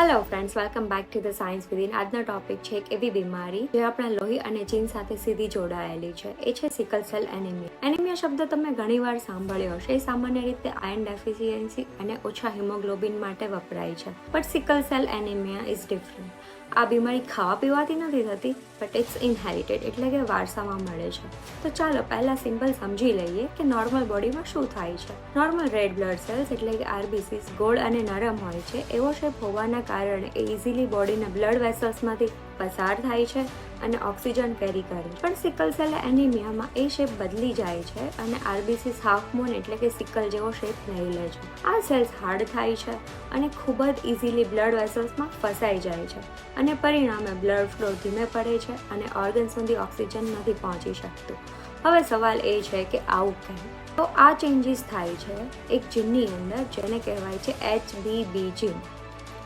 Hello friends welcome back to the science within આજનો topic છે એક એવી બીમારી જે આપણા લોહી અને જીન સાથે સીધી જોડાયેલી છે. એ છે સિકલ સેલ એનિમિયા એનિમિયા શબ્દ તમે ઘણીવાર સાંભળ્યો હશે. એ સામાન્ય રીતે આયર્ન ડેફિશિયન્સી અને ઓછા હિમોગ્લોબિન માટે વપરાય છે. But sickle cell anaemia is different આ બીમારી ખાવા પીવાથી નથી થતી બટ ઇટ્સ ઇનહેરિટેડ એટલે કે વારસામાં મળે છે. તો ચાલો પહેલા સિમ્પલ સમજી લઈએ કે નોર્મલ બોડીમાં શું થાય છે. નોર્મલ રેડ બ્લડ સેલ્સ એટલે કે આરબીસીસ ગોળ અને નરમ હોય છે, એવો શેપ હોવાના કારણે એ ઇઝીલી બોડીના બ્લડ વેસલ્સમાંથી પસાર થાય છે અને ઓક્સિજન કેરી કરે પણ સિકલ સેલ એનિમિયામાં એ શેપ બદલી જાય છે અને આરબીસીસ હાફ મૂન એટલે કે સિકલ જેવો શેપ લઈ લે છે. આ સેલ્સ હાર્ડ થાય છે અને ખૂબ જ ઇઝીલી બ્લડ વેસલ્સમાં ફસાઈ જાય છે. અને પરિણામે બ્લડ ફ્લો ધીમે પડે છે અને ઓર્ગન સુધી ઓક્સિજન નથી પહોંચી શકતું. હવે સવાલ એ છે કે આવું કેમ? તો આ ચેન્જીસ થાય છે એક જીનની અંદર જેને કહેવાય છે એચ બી જીન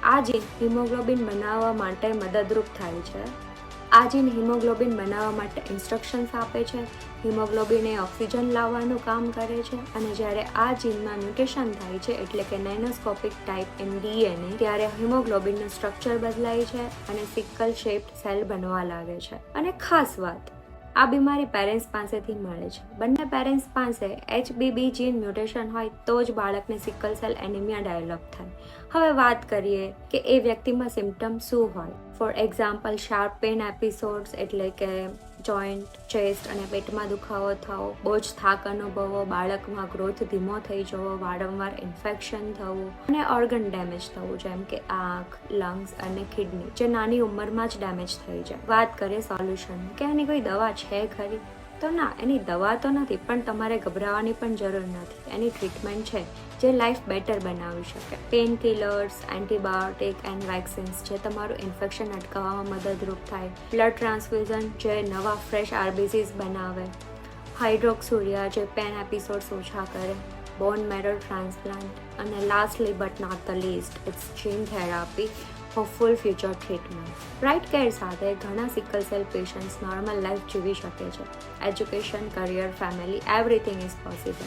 આ જીન હિમોગ્લોબિન બનાવવા માટે મદદરૂપ થાય છે આ જીન હિમોગ્લોબિન બનાવવા માટે ઇન્સ્ટ્રક્શન્સ આપે છે. હિમોગ્લોબિન એ ઓક્સિજન લાવવાનું કામ કરે છે અને જ્યારે આ જીનમાં મ્યુટેશન થાય છે એટલે કે નેનોસ્કોપિક ટાઈપ એમ ડીએનએ ત્યારે હિમોગ્લોબિનનું સ્ટ્રક્ચર બદલાય છે અને સિકલ શેપ્ડ સેલ બનવા લાગે છે. અને ખાસ વાત આ બીમારી પેરેન્ટ્સ પાસેથી મળે છે. બંને પેરેન્ટ્સ પાસે એચબીબી જીન મ્યુટેશન હોય તો જ બાળકને સિકલ સેલ એનિમિયા ડેવલપ થાય. હવે વાત કરીએ કે એ વ્યક્તિમાં સિમ્ટમ શું હોય. For example sharp pain episodes એટલે કે જોઈન્ટ ચેસ્ટ અને પેટમાં દુખાવો થવો બહુ જ થાક અનુભવો, બાળકમાં ગ્રોથ ધીમો થઈ જવો, વારંવાર ઇન્ફેક્શન થવું અને ઓર્ગન ડેમેજ થવું, જેમ કે આંખ લંગ્સ અને કિડની જે નાની ઉંમરમાં જ ડેમેજ થઈ જાય. વાત કરીએ સોલ્યુશન કે એની કોઈ દવા છે ખરી? તો ના, એની દવા તો નથી, પણ તમારે ગભરાવાની પણ જરૂર નથી. એની ટ્રીટમેન્ટ છે જે લાઈફ બેટર બનાવી શકે. Pain killers antibiotic and vaccines જે તમારું ઇન્ફેક્શન અટકાવવામાં મદદરૂપ થાય. બ્લડ ટ્રાન્સફ્યુઝન જે નવા ફ્રેશ આરબીસીસ બનાવે. હાઇડ્રોક્સુરિયા જે પેન એપિસોડ્સ ઓછા કરે. બોન મેરર ટ્રાન્સપ્લાન્ટ અને lastly but not the least it's gene therapy for full future treatment right care સાથે ઘણા sickle cell patients normal life જીવી શકે છે. Education career family everything is possible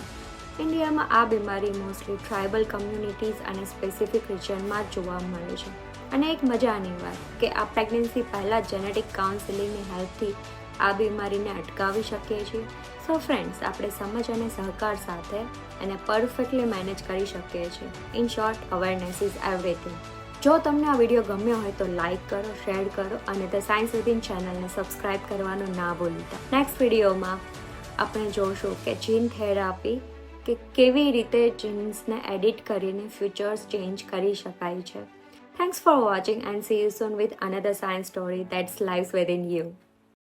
ઇન્ડિયામાં આ બીમારી મોસ્ટલી ટ્રાઇબલ કમ્યુનિટીઝ અને સ્પેસિફિક રિજનમાં જ જોવા મળે છે. અને એક મજાની વાત કે આ પ્રેગ્નન્સી પહેલાં જેનેટિક કાઉન્સિલિંગની હેલ્પથી આ બીમારીને અટકાવી શકીએ છીએ. સો ફ્રેન્ડ્સ આપણે સમજ અને સહકાર સાથે એને પરફેક્ટલી મેનેજ કરી શકીએ છીએ. In short awareness is everything જો તમને આ વીડિયો ગમ્યો હોય તો લાઇક કરો શેર કરો અને ધ સાયન્સ વિથિન ચેનલને સબસ્ક્રાઇબ કરવાનું ના ભૂલતા. નેક્સ્ટ વિડીયોમાં આપણે જોશું કે જીન થેરાપી કે કેવી રીતે જીન્સને એડિટ કરીને ફ્યુચર્સ ચેન્જ કરી શકાય છે. Thanks for watching and see you soon with another science story that's lives within you